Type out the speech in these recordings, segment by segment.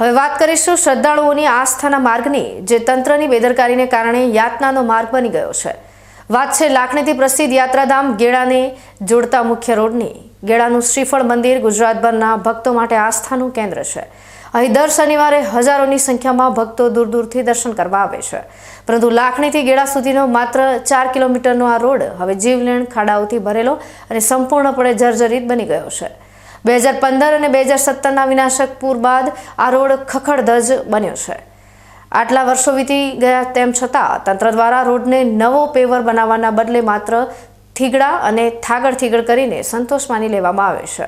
હવે વાત કરીશું શ્રદ્ધાળુઓની આસ્થાના માર્ગની, જે તંત્રની બેદરકારીને કારણે યાતનાનો માર્ગ બની ગયો છે. વાત છે લાખણીથી પ્રસિદ્ધ યાત્રાધામ ગેળાને જોડતા મુખ્ય રોડની. ગેળાનું શ્રીફળ મંદિર ગુજરાતભરના ભક્તો માટે આસ્થાનું કેન્દ્ર છે. અહીં દર શનિવારે હજારોની સંખ્યામાં ભક્તો દૂર દૂરથી દર્શન કરવા આવે છે. પરંતુ લાખણીથી ગેળા સુધીનો માત્ર ચાર કિલોમીટરનો આ રોડ હવે જીવલેણ ખાડાઓથી ભરેલો અને સંપૂર્ણપણે જર્જરિત બની ગયો છે. બે હજાર પંદર અને બે હજાર સત્તરના વિનાશક પૂર બાદ આ રોડ ખખડધજ બન્યો છે. આટલા વર્ષો વીતી ગયા તેમ છતાં તંત્ર દ્વારા રોડને નવો પેવર બનાવવાના બદલે માત્ર થીગડા અને થાગડ થીગડ કરીને સંતોષ માની લેવામાં આવે છે.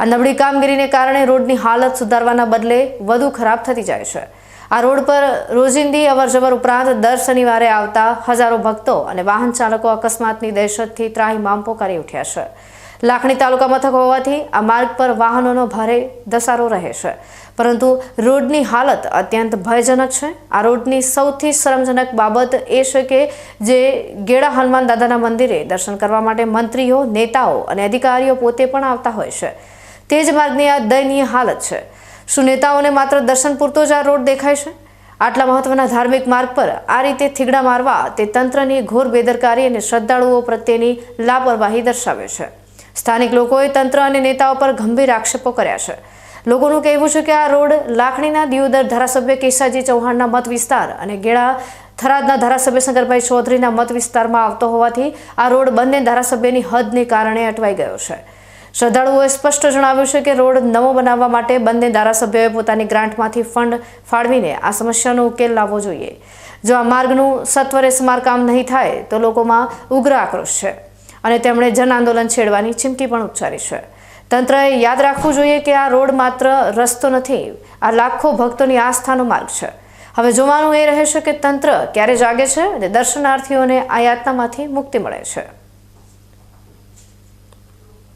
આ નબળી કામગીરીને કારણે રોડની હાલત સુધારવાના બદલે વધુ ખરાબ થતી જાય છે. આ રોડ પર રોજિંદી અવરજવર ઉપરાંત દર શનિવારે આવતા હજારો ભક્તો અને વાહન ચાલકો અકસ્માતની દહેશતથી ત્રાહીમામ પોકારી ઉઠ્યા છે. લાખણી તાલુકા મથક હોવાથી આ માર્ગ પર વાહનોનો ભારે ધસારો રહે છે. પરંતુ રોડની હાલત અત્યંત ભયજનક છે. આ રોડની સૌથી શરમજનક બાબત એ છે કે જે ગેડા હનુમાન દાદાના મંદિરે દર્શન કરવા માટે મંત્રીઓ, નેતાઓ અને અધિકારીઓ પોતે પણ આવતા હોય છે. તે જ માર્ગની આ દયનીય હાલત છે. શું નેતાઓને માત્ર દર્શન પૂરતો જ આ રોડ દેખાય છે? આટલા મહત્વના ધાર્મિક માર્ગ પર આ રીતે થીગડા મારવા તે તંત્રની ઘોર બેદરકારી અને શ્રદ્ધાળુઓ પ્રત્યેની લાપરવાહી દર્શાવે છે. સ્થાનિક લોકોએ તંત્ર અને નેતાઓ પર ગંભીર આક્ષેપો કર્યા છે. લોકોનું કહેવું છે કે આ રોડ લાખણીના દિયોદર ધારાસભ્ય કેશાજી ચૌહાણના મત વિસ્તાર અને ગેળા થરાદના ધારાસભ્ય શંકરભાઈ ચૌધરીના મત વિસ્તારમાં આવતો હોવાથી આ રોડ બંને ધારાસભ્યની હદને કારણે અટવાઈ ગયો છે. શ્રદ્ધાળુઓએ સ્પષ્ટ જણાવ્યું છે કે રોડ નવો બનાવવા માટે બંને ધારાસભ્યોએ પોતાની ગ્રાન્ટમાંથી ફંડ ફાળવીને આ સમસ્યાનો ઉકેલ લાવવો જોઈએ. જો આ માર્ગનું સત્વરે સમારકામ નહીં થાય, તો લોકોમાં ઉગ્ર આક્રોશ છે. અને તેમણે જન આંદોલન છેડવાની ચીમકી પણ ઉચ્ચારી છે. તંત્રએ યાદ રાખવું જોઈએ કે આ રોડ માત્ર રસ્તો નથી, આ લાખો ભક્તોની આસ્થાનો માર્ગ છે. હવે જોવાનું એ રહેશે કે તંત્ર ક્યારે જાગે છે અને દર્શનાર્થીઓને આ યાતનામાંથી મુક્તિ મળે છે.